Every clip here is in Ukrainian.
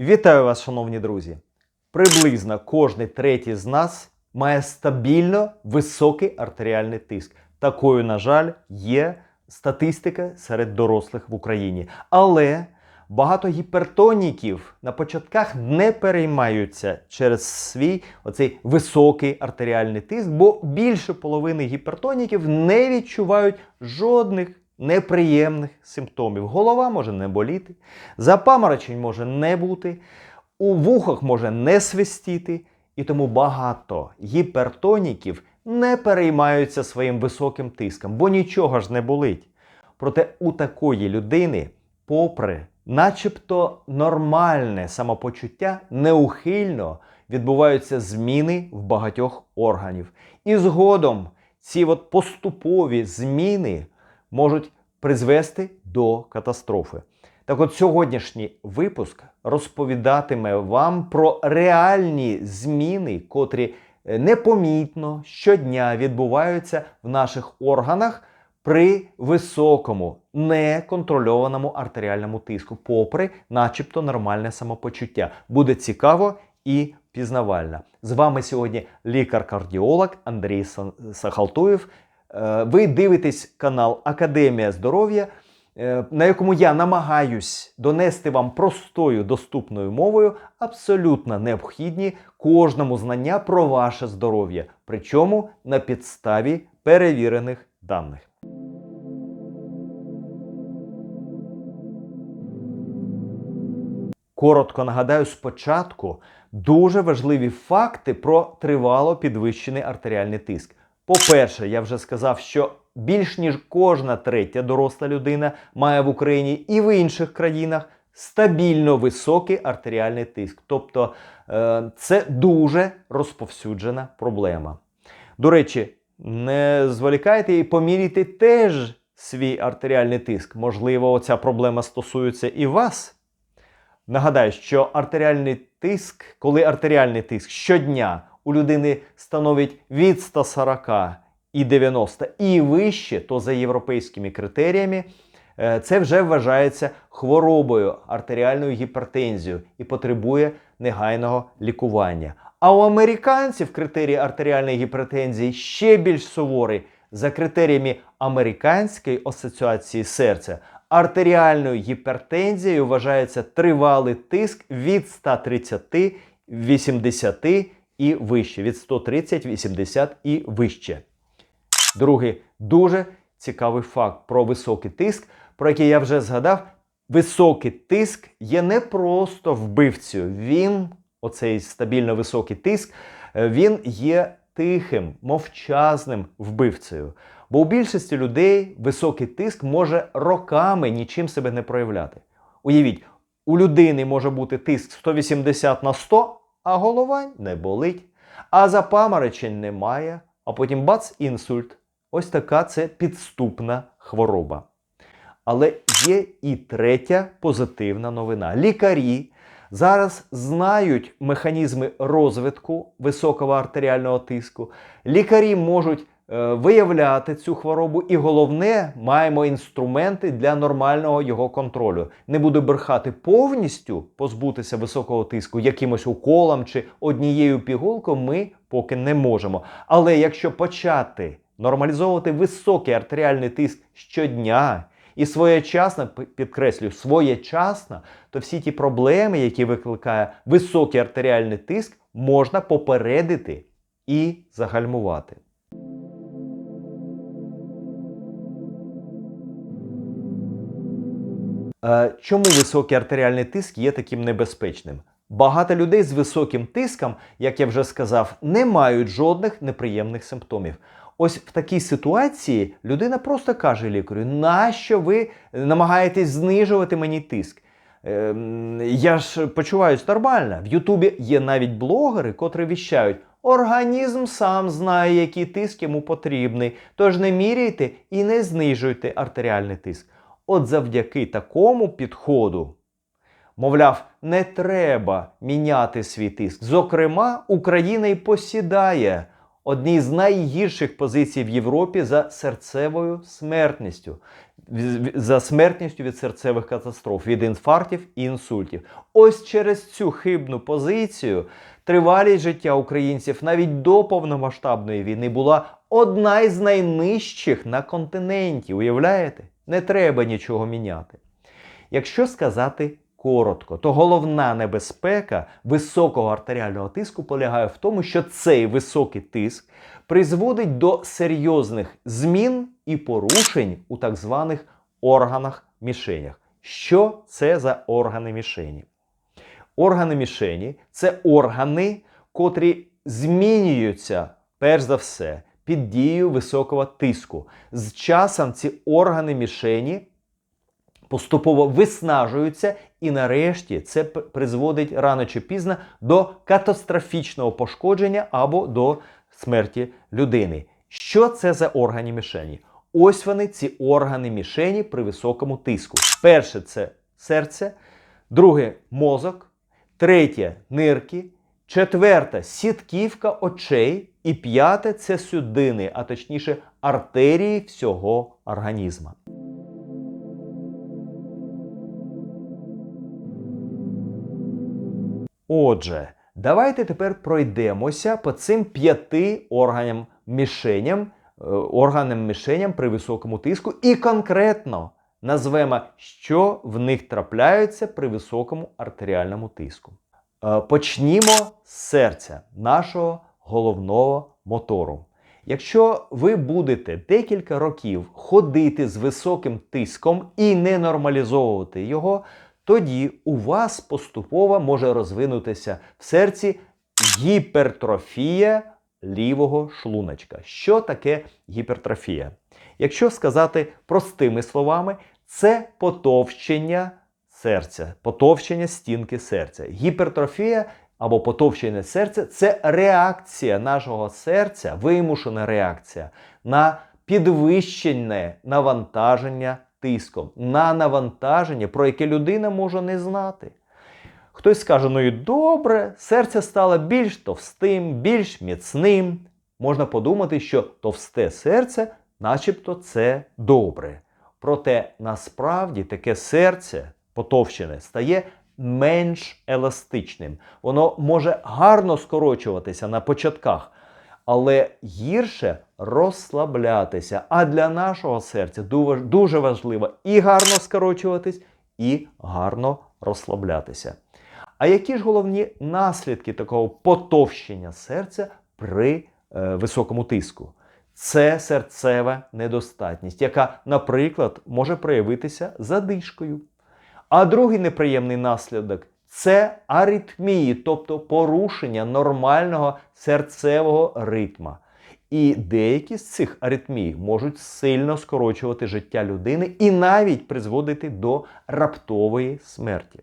Вітаю вас, шановні друзі! Приблизно кожний третій з нас має стабільно високий артеріальний тиск. Такою, на жаль, є статистика серед дорослих в Україні. Але багато гіпертоніків на початках не переймаються через свій оцей високий артеріальний тиск, бо більше половини гіпертоніків не відчувають жодних неприємних симптомів. Голова може не боліти, запаморочень може не бути, у вухах може не свистіти, і тому багато гіпертоніків не переймаються своїм високим тиском, бо нічого ж не болить. Проте у такої людини, попри начебто нормальне самопочуття, неухильно відбуваються зміни в багатьох органів. І згодом ці от поступові зміни можуть призвести до катастрофи. Так от сьогоднішній випуск розповідатиме вам про реальні зміни, котрі е, непомітно щодня відбуваються в наших органах при високому неконтрольованому артеріальному тиску, попри начебто нормальне самопочуття. Буде цікаво і пізнавально. З вами сьогодні лікар-кардіолог Андрій Сахалтуєв. Е, Ви дивитесь канал Академія здоров'я, е, на якому я намагаюсь донести вам простою доступною мовою абсолютно необхідні кожному знання про ваше здоров'я, причому на підставі перевірених даних. Коротко нагадаю спочатку дуже важливі факти про тривало підвищений артеріальний тиск. По-перше, я вже сказав, що більш ніж кожна третя доросла людина має в Україні і в інших країнах стабільно високий артеріальний тиск. Тобто е, це дуже розповсюджена проблема. До речі, не зволікайте і поміряйте теж свій артеріальний тиск. Можливо, ця проблема стосується і вас. Нагадаю, що артеріальний тиск, коли артеріальний тиск щодня у людини становить від 140 і 90 і вище, то за європейськими критеріями, е, це вже вважається хворобою, артеріальною гіпертензією і потребує негайного лікування. А у американців критерії артеріальної гіпертензії ще більш суворі за критеріями Американської асоціації серця. Артеріальною гіпертензією вважається тривалий тиск від 130 80 і вище. Від 130 80 і вище. Другий дуже цікавий факт про високий тиск, про який я вже згадав. Високий тиск є не просто вбивцею. Він, оцей стабільно високий тиск, е, він є тихим, мовчазним вбивцею. Бо у більшості людей високий тиск може роками нічим себе не проявляти. Уявіть, у людини може бути тиск 180 на 100, а голова не болить, а запаморочень немає, а потім бац інсульт. Ось така це підступна хвороба. Але є і третя позитивна новина. Лікарі зараз знають механізми розвитку високого артеріального тиску. Лікарі можуть виявляти цю хворобу, і головне, маємо інструменти для нормального його контролю. Не буду брехати повністю позбутися високого тиску якимось уколом чи однією пігулкою ми поки не можемо. Але якщо почати нормалізовувати високий артеріальний тиск щодня і своєчасно, підкреслюю, своєчасно, то всі ті проблеми, які викликає високий артеріальний тиск, можна попередити і загальмувати. Чому високий артеріальний тиск є таким небезпечним? Багато людей з високим тиском, як я вже сказав, не мають жодних неприємних симптомів. Ось в такій ситуації людина просто каже лікарю: нащо ви намагаєтесь знижувати мені тиск? Ем, я ж почуваюсь нормально. В Ютубі є навіть блогери, котрі віщають: організм сам знає, який тиск йому потрібний. Тож не міряйте і не знижуйте артеріальний тиск. От завдяки такому підходу, мовляв, не треба міняти свій тиск. Зокрема, Україна й посідає одній з найгірших позицій в Європі за серцевою смертністю, за смертністю від серцевих катастроф, від інфарктів і інсультів. Ось через цю хибну позицію тривалість життя українців навіть до повномасштабної війни була одна із найнижчих на континенті. Уявляєте? Не треба нічого міняти. Якщо сказати коротко, то головна небезпека високого артеріального тиску полягає в тому, що цей високий тиск призводить до серйозних змін і порушень у так званих органах мішенях. Що це за органи мішені? Органи мішені це органи, котрі змінюються, перш за все, під дією високого тиску. З часом ці органи мішені поступово виснажуються, і нарешті це призводить рано чи пізно до катастрофічного пошкодження або до смерті людини. Що це за органи мішені? Ось вони, ці органи мішені при високому тиску. Перше це серце, друге мозок, третє нирки, четверте сітківка очей, і п'яте це судини, а точніше артерії всього організма. Отже, давайте тепер пройдемося по цим п'яти органам мішеням, е, органам мішеням при високому тиску і конкретно назвемо, що в них трапляється при високому артеріальному тиску. Е, Почнімо з серця, нашого головного мотору. Якщо ви будете декілька років ходити з високим тиском і не нормалізовувати його, тоді у вас поступово може розвинутися в серці гіпертрофія лівого шлуночка. Що таке гіпертрофія? Якщо сказати простими словами, це потовщення серця, потовщення стінки серця. Гіпертрофія або потовщення серця це реакція нашого серця, вимушена реакція на підвищене навантаження тиском, на навантаження, про яке людина може не знати. Хтось скаже, ну і добре, серце стало більш товстим, більш міцним. Можна подумати, що товсте серце, начебто, це добре. Проте насправді таке серце потовщене стає менш еластичним. Воно може гарно скорочуватися на початках, але гірше розслаблятися. А для нашого серця дуже важливо і гарно скорочуватись, і гарно розслаблятися. А які ж головні наслідки такого потовщення серця при е, високому тиску? Це серцева недостатність, яка, наприклад, може проявитися задишкою. А другий неприємний наслідок це аритмії, тобто порушення нормального серцевого ритма. І деякі з цих аритмій можуть сильно скорочувати життя людини і навіть призводити до раптової смерті.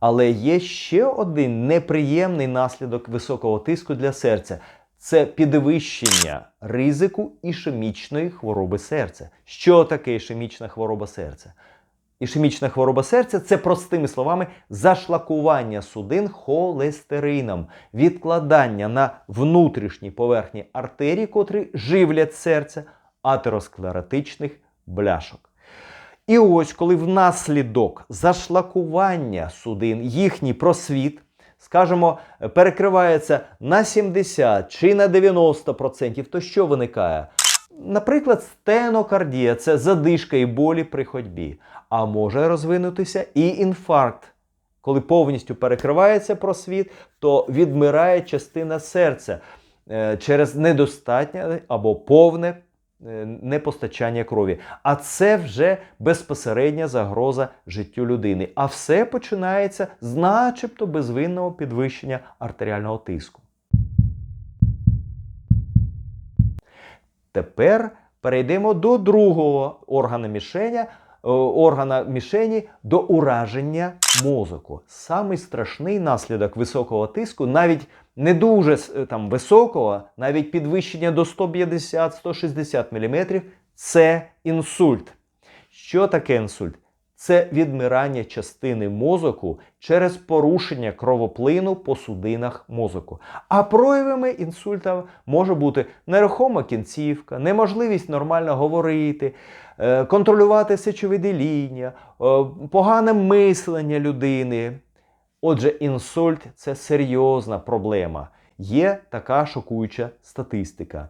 Але є ще один неприємний наслідок високого тиску для серця це підвищення ризику ішемічної хвороби серця. Що таке ішемічна хвороба серця? Ішемічна хвороба серця це простими словами зашлакування судин холестерином, відкладання на внутрішній поверхні артерій, котрі живлять серце, атеросклеротичних бляшок. І ось, коли внаслідок зашлакування судин їхній просвіт, скажімо, перекривається на 70 чи на 90%, то що виникає? Наприклад, стенокардія це задишка і болі при ходьбі. А може розвинутися і інфаркт. Коли повністю перекривається просвіт, то відмирає частина серця е, через недостатнє або повне е, непостачання крові. А це вже безпосередня загроза життю людини. А все починається з начебто безвинного підвищення артеріального тиску. Тепер перейдемо до другого органу мішеня, е, органа мішені до ураження мозоку. Самий страшний наслідок високого тиску, навіть не дуже е, там високого, навіть підвищення до 150-160 мм, це інсульт. Що таке інсульт? Це відмирання частини мозоку через порушення кровоплину по судинах мозоку. А проявами інсульта може бути нерухома кінцівка, неможливість нормально говорити, е, контролювати сечовидіління, е, погане мислення людини. Отже, інсульт це серйозна проблема. Є така шокуюча статистика.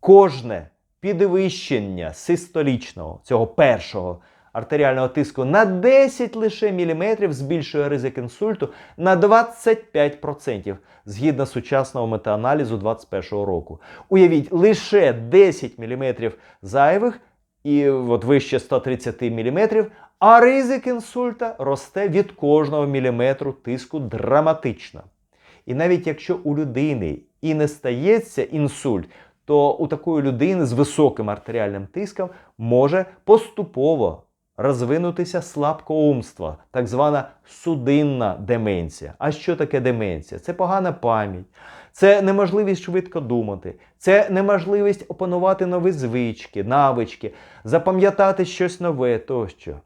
Кожне підвищення систолічного, цього першого артеріального тиску на 10 лише міліметрів збільшує ризик інсульту на 25% згідно сучасного метааналізу 2021 року. Уявіть, лише 10 міліметрів зайвих і от вище 130 міліметрів, а ризик інсульта росте від кожного міліметру тиску драматично. І навіть якщо у людини і не стається інсульт, то у такої людини з високим артеріальним тиском може поступово розвинутися слабкоумство, так звана судинна деменція. А що таке деменція? Це погана пам'ять, це неможливість швидко думати, це неможливість опанувати нові звички, навички, запам'ятати щось нове тощо.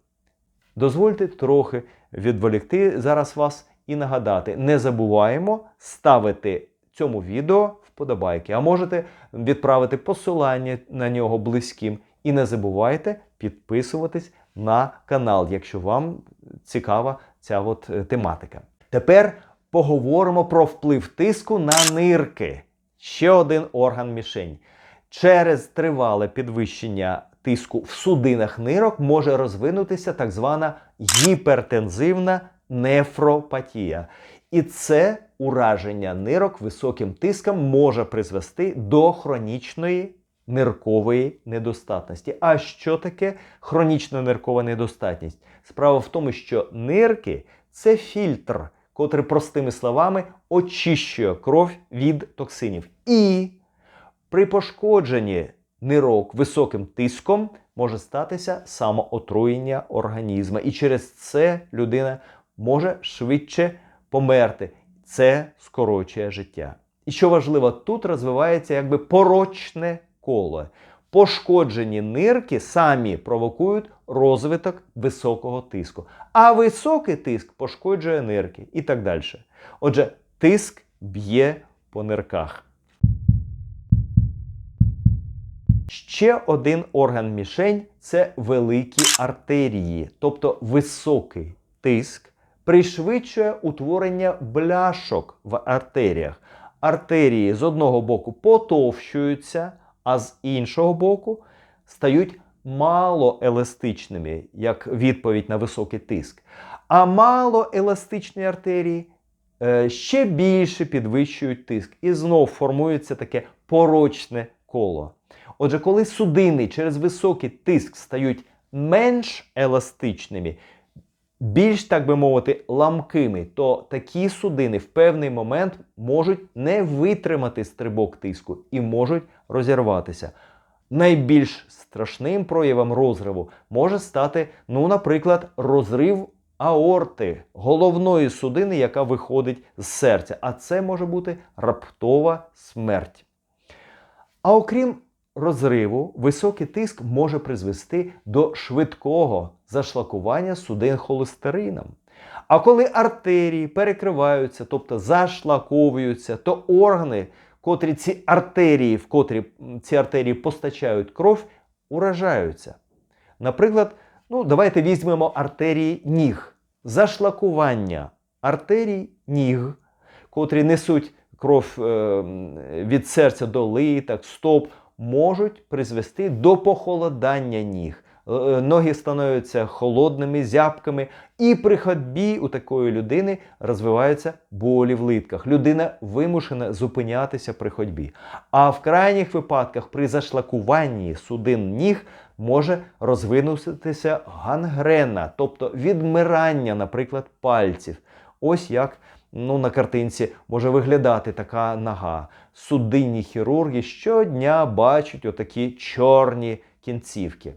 Дозвольте трохи відволікти зараз вас і нагадати: не забуваємо ставити цьому відео вподобайки, а можете відправити посилання на нього близьким. І не забувайте підписуватись на канал, якщо вам цікава ця от е, тематика. Тепер поговоримо про вплив тиску на нирки. Ще один орган мішень. Через тривале підвищення тиску в судинах нирок може розвинутися так звана гіпертензивна нефропатія. І це ураження нирок високим тиском може призвести до хронічної ниркової недостатності. А що таке хронічна ниркова недостатність? Справа в тому, що нирки це фільтр, котрий, простими словами, очищує кров від токсинів. І при пошкодженні нирок високим тиском може статися самоотруєння організму. І через це людина може швидше померти. Це скорочує життя. І що важливо, тут розвивається якби порочне коло. Пошкоджені нирки самі провокують розвиток високого тиску. А високий тиск пошкоджує нирки і так далі. Отже, тиск б'є по нирках. Ще один орган мішень це великі артерії, тобто високий тиск пришвидшує утворення бляшок в артеріях. Артерії з одного боку потовщуються, а з іншого боку стають малоеластичними, як відповідь на високий тиск. А малоеластичні артерії е, ще більше підвищують тиск. І знов формується таке порочне коло. Отже, коли судини через високий тиск стають менш еластичними, більш, так би мовити, ламкими, то такі судини в певний момент можуть не витримати стрибок тиску і можуть розірватися. Найбільш страшним проявом розриву може стати, ну, наприклад, розрив аорти, головної судини, яка виходить з серця. А це може бути раптова смерть. А окрім розриву, високий тиск може призвести до швидкого зашлакування судин холестерином. А коли артерії перекриваються, тобто зашлаковуються, то органи, котрі ці артерії, в котрі ці артерії постачають кров, уражаються. Наприклад, ну, давайте візьмемо артерії ніг, зашлакування артерій ніг, котрі несуть кров е, від серця до литок, стоп, можуть призвести до похолодання ніг. Е, Ноги становляться холодними, зябками, і при ходьбі у такої людини розвиваються болі в литках. Людина вимушена зупинятися при ходьбі. А в крайніх випадках при зашлакуванні судин ніг може розвинутися гангрена, тобто відмирання, наприклад, пальців. Ось як ну, на картинці може виглядати така нога. Судинні хірурги щодня бачать отакі чорні кінцівки.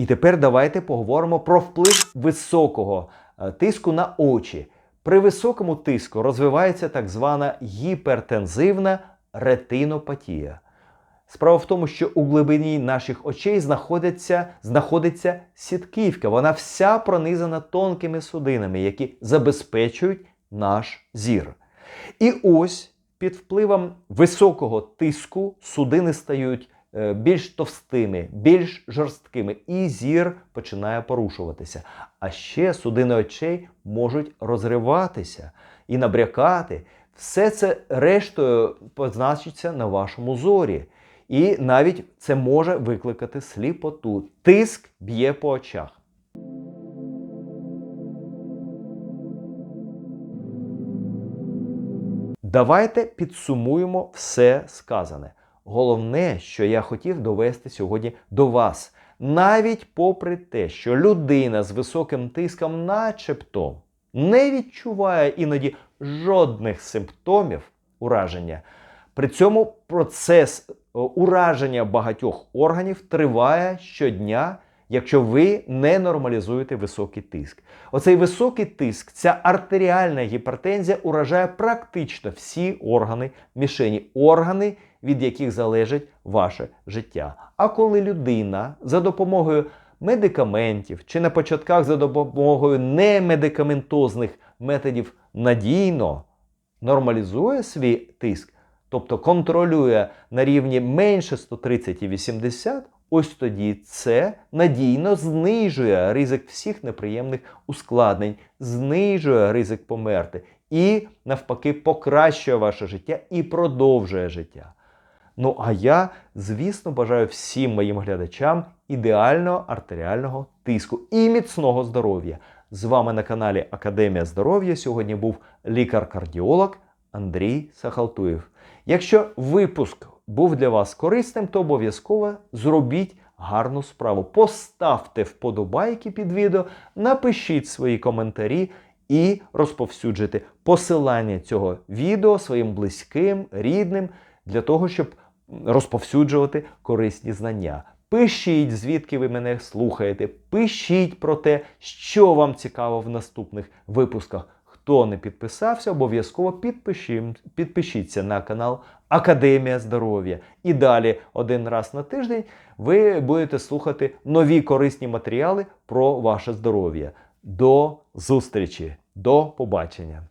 І тепер давайте поговоримо про вплив високого е, тиску на очі. При високому тиску розвивається так звана гіпертензивна ретинопатія. Справа в тому, що у глибині наших очей знаходиться, знаходиться сітківка. Вона вся пронизана тонкими судинами, які забезпечують наш зір. І ось під впливом високого тиску судини стають більш товстими, більш жорсткими, і зір починає порушуватися. А ще судини очей можуть розриватися і набрякати. Все це рештою позначиться на вашому зорі. І навіть це може викликати сліпоту. Тиск б'є по очах. Давайте підсумуємо все сказане. Головне, що я хотів довести сьогодні до вас, навіть попри те, що людина з високим тиском, начебто, не відчуває іноді жодних симптомів ураження. При цьому процес е, ураження багатьох органів триває щодня, якщо ви не нормалізуєте високий тиск. Оцей високий тиск, ця артеріальна гіпертензія уражає практично всі органи мішені, органи, від яких залежить ваше життя. А коли людина за допомогою медикаментів чи на початках за допомогою немедикаментозних методів надійно нормалізує свій тиск, тобто контролює на рівні менше 130 і 80, ось тоді це надійно знижує ризик всіх неприємних ускладнень, знижує ризик померти і навпаки покращує ваше життя і продовжує життя. Ну а я, звісно, бажаю всім моїм глядачам ідеального артеріального тиску і міцного здоров'я. З вами на каналі Академія здоров'я сьогодні був лікар-кардіолог Андрій Сахалтуєв. Якщо випуск був для вас корисним, то обов'язково зробіть гарну справу. Поставте вподобайки під відео, напишіть свої коментарі і розповсюджуйте посилання цього відео своїм близьким, рідним для того, щоб розповсюджувати корисні знання. Пишіть, звідки ви мене слухаєте. Пишіть про те, що вам цікаво в наступних випусках. Хто не підписався, обов'язково підпишіться на канал Академія здоров'я. І далі, один раз на тиждень, ви будете слухати нові корисні матеріали про ваше здоров'я. До зустрічі, до побачення!